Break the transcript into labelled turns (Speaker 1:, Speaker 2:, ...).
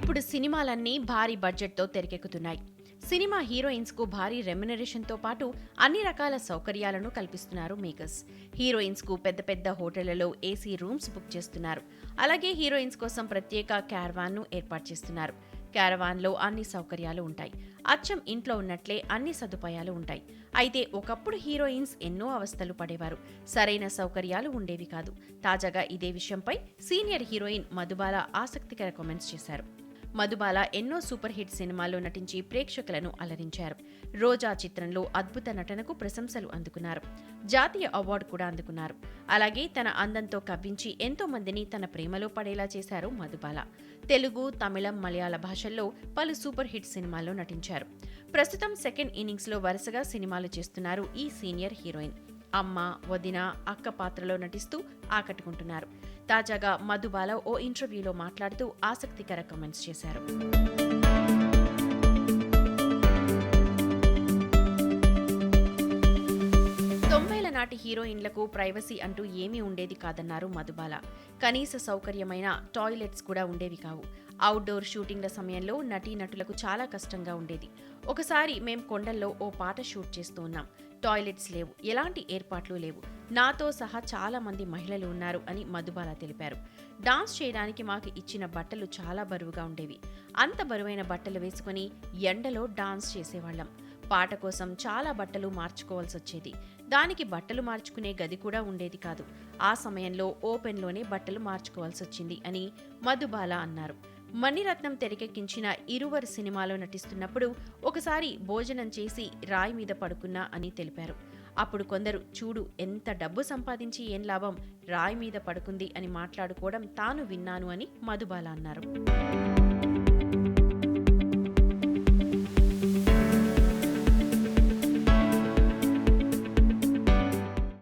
Speaker 1: ఇప్పుడు సినిమాలన్నీ భారీ బడ్జెట్తో తెరకెక్కుతున్నాయి. సినిమా హీరోయిన్స్కు భారీ రెమ్యునరేషన్తో పాటు అన్ని రకాల సౌకర్యాలను కల్పిస్తున్నారు మేకర్స్. హీరోయిన్స్కు పెద్ద పెద్ద హోటళ్ళలో ఏసీ రూమ్స్ బుక్ చేస్తున్నారు. అలాగే హీరోయిన్స్ కోసం ప్రత్యేక క్యారవాన్ను ఏర్పాటు చేస్తున్నారు. క్యారవాన్లో అన్ని సౌకర్యాలు ఉంటాయి. అచ్చం ఇంట్లో ఉన్నట్లే అన్ని సదుపాయాలు ఉంటాయి. అయితే ఒకప్పుడు హీరోయిన్స్ ఎన్నో అవస్థలు పడేవారు. సరైన సౌకర్యాలు ఉండేవి కాదు. తాజాగా ఇదే విషయంపై సీనియర్ హీరోయిన్ మధుబాల ఆసక్తికర కామెంట్స్ చేశారు. మధుబాల ఎన్నో సూపర్ హిట్ సినిమాల్లో నటించి ప్రేక్షకులను అలరించారు. రోజా చిత్రంలో అద్భుత నటనకు ప్రశంసలు అందుకున్నారు. జాతీయ అవార్డు కూడా అందుకున్నారు. అలాగే తన అందంతో కవ్వించి ఎంతో మందిని తన ప్రేమలో పడేలా చేశారు మధుబాల. తెలుగు తమిళం మలయాళ భాషల్లో పలు సూపర్ హిట్ సినిమాల్లో నటించారు. ప్రస్తుతం సెకండ్ ఇన్నింగ్స్లో వరుసగా సినిమాలు చేస్తున్నారు ఈ సీనియర్ హీరోయిన్. అమ్మ వదిన అక్క పాత్రలో నటిస్తూ ఆకట్టుకుంటున్నారు. తాజాగా మధుబాల ఓ ఇంటర్వ్యూలో మాట్లాడుతూ ఆసక్తికర కమెంట్స్ చేశారు. తొంభైల నాటి హీరోయిన్లకు ప్రైవసీ అంటూ ఏమీ ఉండేది కాదన్నారు మధుబాల. కనీస సౌకర్యమైన టాయిలెట్స్ కూడా ఉండేవి కావు. అవుట్డోర్ షూటింగ్ల సమయంలో నటీనటులకు చాలా కష్టంగా ఉండేది. ఒకసారి మేం కొండల్లో ఓ పాట షూట్ చేస్తూ ఉన్నాం. టాయిలెట్స్ లేవు ఎలాంటి ఏర్పాట్లు లేవు. నాతో సహా చాలా మంది మహిళలు ఉన్నారు అని మధుబాల తెలిపారు. డాన్స్ చేయడానికి మాకు ఇచ్చిన బట్టలు చాలా బరువుగా ఉండేవి. అంత బరువైన బట్టలు వేసుకుని ఎండలో డాన్స్ చేసేవాళ్ళం. పాట కోసం చాలా బట్టలు మార్చుకోవాల్సి వచ్చేది. దానికి బట్టలు మార్చుకునే గది కూడా ఉండేది కాదు. ఆ సమయంలో ఓపెన్లోనే బట్టలు మార్చుకోవాల్సి వచ్చింది అని మధుబాల అన్నారు. మణిరత్నం తెరకెక్కించిన ఇరువరు సినిమాలో నటిస్తున్నప్పుడు ఒకసారి భోజనం చేసి రాయి మీద పడుకున్నా అని తెలిపారు. అప్పుడు కొందరు చూడు ఎంత డబ్బు సంపాదించి ఏం లాభం? రాయి మీద పడుకుంది అని మాట్లాడుకోవడం తాను విన్నాను అని మధుబాల అన్నారు.